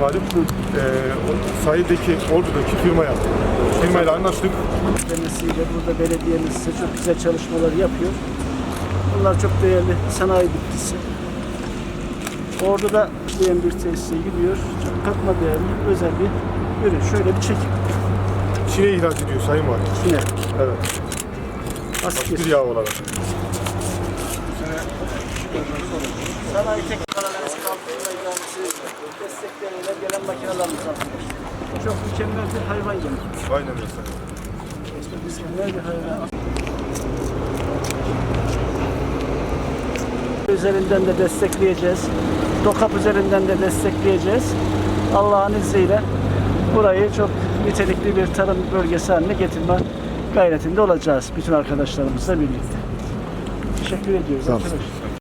Valim. Ee, o sahildeki, Ordu'daki firmaya. Firmayla anlaştık. Demesiyle burada belediyemiz size çok güzel çalışmalar yapıyor. Bunlar çok değerli sanayi bitkisi. Orada da işleyen bir tesise gidiyor. Çok katma değerli özel bir ürün. Şöyle bir çekim. Çin'e ihraç ediyor Sayın Valim. Yine Evet. askeri. Bir yağ olarak. Sanayi idaresi destekleriyle gelen makinelerimiz arkadaşlar. Çok mükemmel bir hayvan yemi. Aynen öyle. Mükemmel bir hayvan. üzerinden de destekleyeceğiz. Dokap üzerinden de destekleyeceğiz. Allah'ın izniyle burayı çok nitelikli bir tarım bölgesi haline getirme gayretinde olacağız bütün arkadaşlarımızla birlikte. Teşekkür ediyoruz Sağ olun. arkadaşlar.